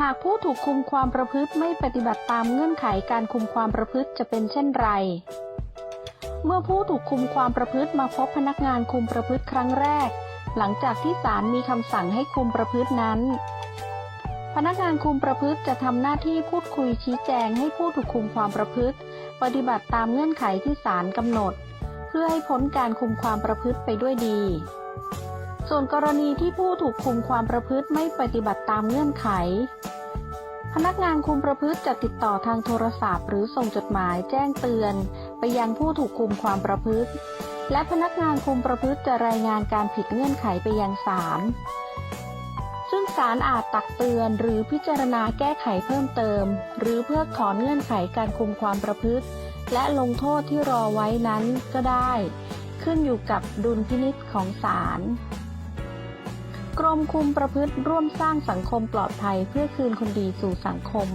หากผู้ถูกคุมความประพฤติไม่ปฏิบัติตามเงื่อนไขการคุมความประพฤติจะเป็นเช่นไร เมื่อผู้ถูกคุมความประพฤติมาพบพนักงานคุมประพฤติครั้งแรก หลังจากที่ศาลมีคำสั่งให้คุมประพฤตินั้น พนักงานคุมประพฤติจะทำหน้าที่พูดคุยชี้แจงให้ผู้ถูกคุมความประพฤติ ปฏิบัติตามเงื่อนไขที่ศาลกำหนด เพื่อให้พ้นการคุมความประพฤติไปด้วยดี ส่วนกรณีที่ผู้ถูกคุมความประพฤติไม่ปฏิบัติตามเงื่อนไข พนักงานคุมประพฤติจะติดต่อทางโทรศัพท์ หรือส่งจดหมายแจ้งเตือน ไปยังผู้ถูกคุมความประพฤติ และพนักงานคุมประพฤติจะรายงานการผิดเงื่อนไขไปยังศาลซึ่งศาลอาจตักเตือนหรือพิจารณาแก้ไขเพิ่มเติม หรือเพิกถอนเงื่อนไขการคุมความประพฤติ และลงโทษที่รอไว้นั้นก็ได้ ขึ้นอยู่กับดุลพินิษของศาล กรมคุมประพฤติร่วมสร้างสังคมปลอดภัยเพื่อคืนคนดีสู่สังคม